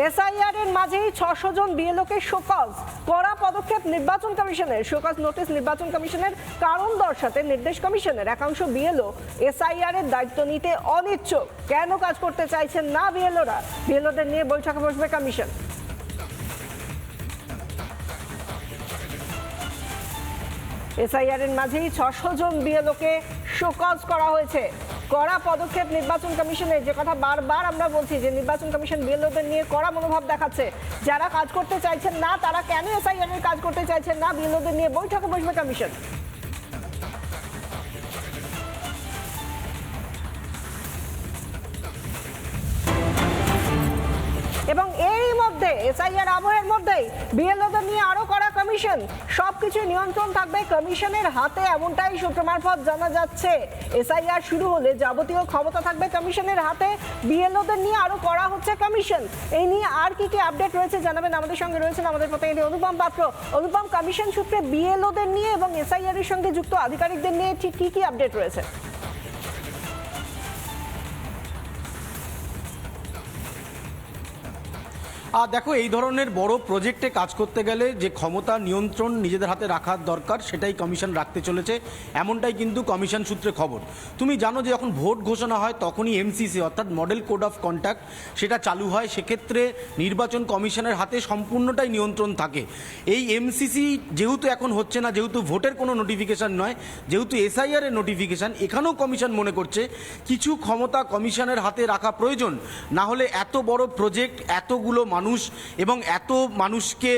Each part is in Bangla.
এসআইআর এর মাঝেই ছশো জন বিএলওকে শোকজ, কড়া পদক্ষেপ নির্বাচন কমিশনের, শোকজ নোটিশ নির্বাচন কমিশনের কারণ দর্শাতে নির্দেশ কমিশনের একাংশ বিএলও এসআইআর এর দায়িত্ব নিতে অনিচ্ছুক। কেন কাজ করতে চাইছেন না বিএলওরা? বিএলওদের নিয়ে বৈঠকে বসবে কমিশন। এসআইআর এর মাঝেই ছশো জন বিএলওকে শোকজ করা হয়েছে। কড়া পদক্ষেপ নির্বাচন কমিশনের, যে কথা বারবার আমরা বলছি যে নির্বাচন কমিশন বিএলওদের নিয়ে কড়া মনোভাব দেখাচ্ছে। যারা কাজ করতে চাইছেন না, তারা কেন এসআইআর কাজ করতে চাইছেন না? বিএলওদের নিয়ে বৈঠকে বসবে কমিশন। মধ্যে এসআইআর আবহের মধ্যেই বিএলওদের নিয়ে আরও করা কমিশন সবকিছু নিয়ন্ত্রণ থাকবে কমিশনের হাতে, এমনটাই সূত্র মারফত জানা যাচ্ছে। এসআইআর শুরু হলে যাবতীয় ক্ষমতা থাকবে কমিশনের হাতে। বিএলওদের নিয়ে আরও করা হচ্ছে কমিশন এই নিয়ে আর কি কি আপডেট রয়েছে জানাবেন আমাদের সঙ্গে রয়েছেন আমাদের প্রতিনিধি অনুপম পাত্র। অনুপম কমিশন সূত্রে বিএলওদের নিয়ে এবং এসআইআর এর সঙ্গে যুক্ত আধিকারিকদের নিয়ে ঠিক কি কি আপডেট রয়েছে? আর দেখো, এই ধরনের বড় প্রজেক্টে কাজ করতে গেলে যে ক্ষমতা নিয়ন্ত্রণ নিজেদের হাতে রাখার দরকার, সেটাই কমিশন রাখতে চলেছে। এমনটাই কিন্তু কমিশন সূত্রে খবর। তুমি জানো যে যখন ভোট ঘোষণা হয়, তখনই এমসিসি অর্থাৎ মডেল কোড অফ কন্ট্যাক্ট সেটা চালু হয়। সেক্ষেত্রে নির্বাচন কমিশনের হাতে সম্পূর্ণটাই নিয়ন্ত্রণ থাকে। এই এমসিসি যেহেতু এখন হচ্ছে না, যেহেতু ভোটের কোনো নোটিফিকেশন নয়, যেহেতু এসআইআর এর নোটিফিকেশন এখানেও কমিশন মনে করছে, কিছু ক্ষমতা কমিশনের হাতে রাখা প্রয়োজন। না হলে এত বড় প্রজেক্ট এতগুলো মানুষ এবং এত মানুষকে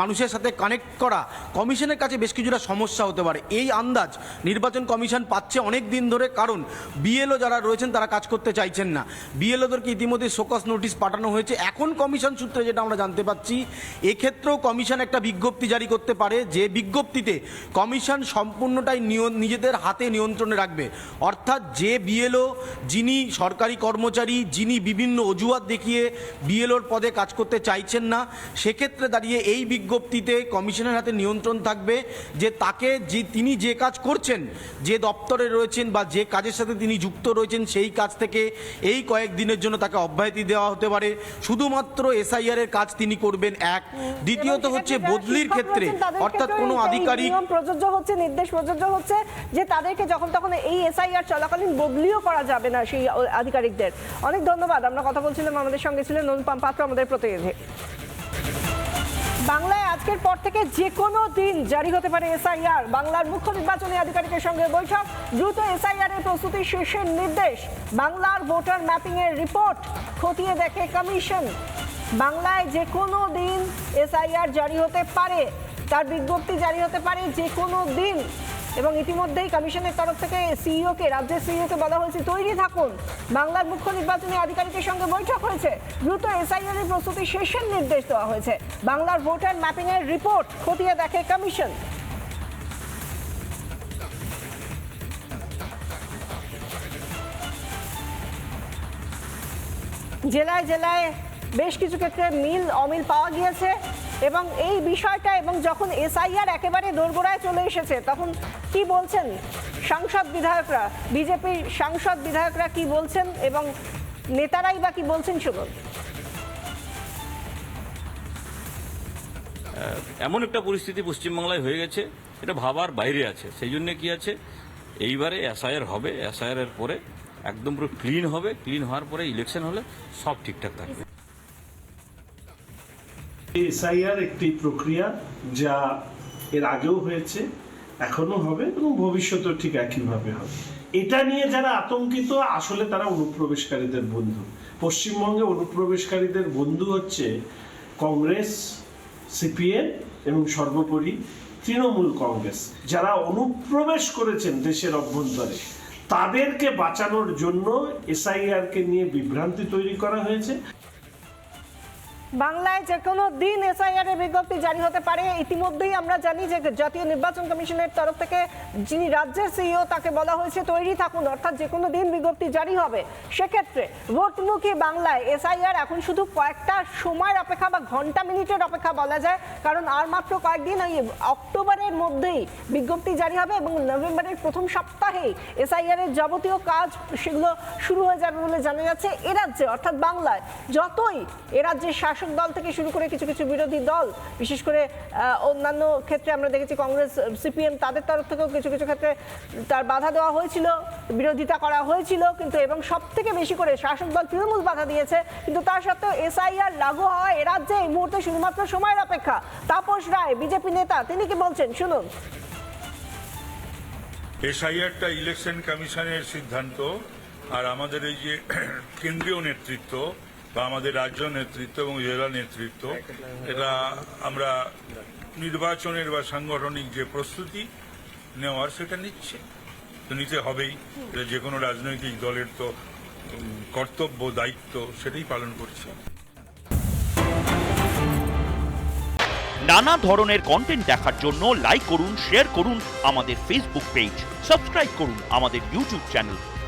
মানুষের সাথে কানেক্ট করা কমিশনের কাছে বেশ কিছুটা সমস্যা হতে পারে। এই আন্দাজ নির্বাচন কমিশন পাচ্ছে অনেক দিন ধরে, কারণ বিএলও যারা রয়েছেন তারা কাজ করতে চাইছেন না। বিএলওদেরকে ইতিমধ্যে শোকস নোটিশ পাঠানো হয়েছে? এখন কমিশন সূত্রে যেটা আমরা জানতে পাচ্ছি, এক্ষেত্রেও কমিশন একটা বিজ্ঞপ্তি জারি করতে পারে, যে বিজ্ঞপ্তিতে কমিশন সম্পূর্ণটাই নিজেদের হাতে নিয়ন্ত্রণে রাখবে। অর্থাৎ যে বিএলও যিনি সরকারি কর্মচারী, যিনি বিভিন্ন অজুহাত দেখিয়ে বিএলওর পদে কাজ করতে চাইছেন না সেক্ষেত্রে দাঁড়িয়ে এই বিজ্ঞপ্তিতে কমিশনের হাতে নিয়ন্ত্রণ থাকবে যে তাকে যে তিনি যে কাজ করছেন যে দপ্তরে রয়েছেন বা যে কাজের সাথে তিনি যুক্ত রয়েছেন সেই কাজ থেকে এই কয়েক দিনের জন্য তাকে অব্যাহতি দেওয়া হতে পারে। শুধুমাত্র এসআইআর এর কাজ তিনি করবেন এক। দ্বিতীয়ত হচ্ছে বদলির ক্ষেত্রে অর্থাৎ কোনো আধিকারিক প্রযোজ্য হচ্ছে নির্দেশ প্রযোজ্য হচ্ছে যে তাদেরকে যখন তখন এই এসআইআর চলাকালীন বদলিও করা যাবে না সেই আধিকারিকদের। অনেক ধন্যবাদ আমরা কথা বলছিলাম আমাদের সঙ্গে ছিলেন অনুপম পাত্র আমাদের প্রতিনিধি বাংলায় আজকের পর থেকে যে কোনো দিন জারি হতে পারে এসআইআর। বাংলার মুখ্য নির্বাচনী আধিকারিকের সঙ্গে বৈঠক। দ্রুত এসআইআর এর প্রস্তুতি শেষের নির্দেশ। বাংলার ভোটার ম্যাপিং এর রিপোর্ট খতিয়ে দেখে কমিশন। বাংলায় যে কোনো দিন এসআইআর জারি হতে পারে। তার বিজ্ঞপ্তি জারি হতে পারে যে কোনো দিন। এবং ইতিমধ্যেই কমিশনের তরফ থেকে সিইও কে, রাজ্যের সিইও কে বলা হয়েছে, তৈরি থাকুন। বাংলার মুখ্য নির্বাচনী আধিকারিকের সঙ্গে বৈঠক হয়েছে। দ্রুত এসআইআর এর প্রস্তুতি শেষের নির্দেশ দেওয়া হয়েছে। বাংলার ভোটার ম্যাপিং এর রিপোর্ট খতিয়ে দেখে কমিশন। জেলায় জেলায় বেশ কিছু ক্ষেত্রে মিল অমিল পাওয়া গিয়েছে। এবং এই বিষয়টা এবং যখন এসআইআর একেবারে দোরগোড়ায় চলে এসেছে, তখন কি বলছেন সাংসদ বিধায়করা? বিজেপির সাংসদ বিধায়করা কি বলছেন এবং নেতারাই বা কি বলছেন শুনুন। এমন একটা পরিস্থিতি পশ্চিমবাংলায় হয়ে গেছে, এটা ভাবার বাইরে আছে। সেই জন্য কি আছে? এইবারে এসআইআর হবে এসআইআর এর পরে একদম পুরো ক্লিন হবে ক্লিন হওয়ার পরে ইলেকশন হলে সব ঠিকঠাক থাকবে। এসআইআর একটি প্রক্রিয়া যা এর আগেও হয়েছে এখনও হবে এবং ভবিষ্যতেও ঠিক একইভাবে হবে। এটা নিয়ে যারা আতঙ্কিত, আসলে তারা অনুপ্রবেশকারীদের বন্ধু। পশ্চিমবঙ্গে অনুপ্রবেশকারীদের বন্ধু হচ্ছে কংগ্রেস, সিপিএম এবং সর্বোপরি তৃণমূল কংগ্রেস। যারা অনুপ্রবেশ করেছেন দেশের অভ্যন্তরে, তাদেরকে বাঁচানোর জন্য এসআইআর কে নিয়ে বিভ্রান্তি তৈরি করা হয়েছে। বাংলায় যে কোনো দিন এসআইআর এর বিজ্ঞপ্তি জারি হতে পারে। ইতিমধ্যেই আমরা জানি যে জাতীয় নির্বাচন কমিশনের তরফ থেকে যিনি রাজ্যের সিইও তাকে বলা হয়েছে, তৈরি থাকুন, অর্থাৎ যে কোনো দিন বিজ্ঞপ্তি জারি হবে। সেক্ষেত্রে ভোটমুখী বাংলায় এসআইআর এখন শুধু কয়েকটা সময়ের অপেক্ষা বা ঘণ্টা মিনিটের অপেক্ষা বলা যায়, কারণ আর মাত্র কয়েকদিন ওই অক্টোবরের মধ্যেই বিজ্ঞপ্তি জারি হবে এবং নভেম্বরের প্রথম সপ্তাহেই এসআইআর এর যাবতীয় কাজ সেগুলো শুরু হয়ে যাবে বলে জানা যাচ্ছে। এ রাজ্যে, অর্থাৎ বাংলায়, যতই এ রাজ্যের শাসক দল থেকে শুরু করে কিছু কিছু বিরোধী দল, বিশেষ করে অন্যান্য ক্ষেত্রে আমরা দেখেছি কংগ্রেস সিপিএম তাদের তরফ থেকেও কিছু কিছু ক্ষেত্রে তার বাধা দেওয়া হয়েছিল, বিরোধিতা করা হয়েছিল, কিন্তু এবং সব থেকে বেশি করে শাসক দল তৃণমূল বাধা দিয়েছে, কিন্তু তার সত্ত্বেও এসআইআর লাগু হওয়া এ রাজ্যে এই মুহূর্তে শুধুমাত্র সময়ের অপেক্ষা। তাপস রায়, বিজেপি নেতা, তিনি কি বলছেন? শুনুন। এসআইআরটা ইলেকশন কমিশনের সিদ্ধান্ত আর আমাদের এই যে কেন্দ্রীয় নেতৃত্ব বা আমাদের রাজ্য নেতৃত্ব এবং জেলা নেতৃত্ব, এটা আমরা নির্বাচনের বা সাংগঠনিক যে প্রস্তুতি নেওয়ার সেটা নিচ্ছে। তো নিতে হবেই। যে কোনো রাজনৈতিক দলের তো কর্তব্য, দায়িত্ব সেটাই পালন করছে। নানা ধরনের কন্টেন্ট দেখার জন্য লাইক করুন শেয়ার করুন আমাদের ফেসবুক পেজ সাবস্ক্রাইব করুন আমাদের ইউটিউব চ্যানেল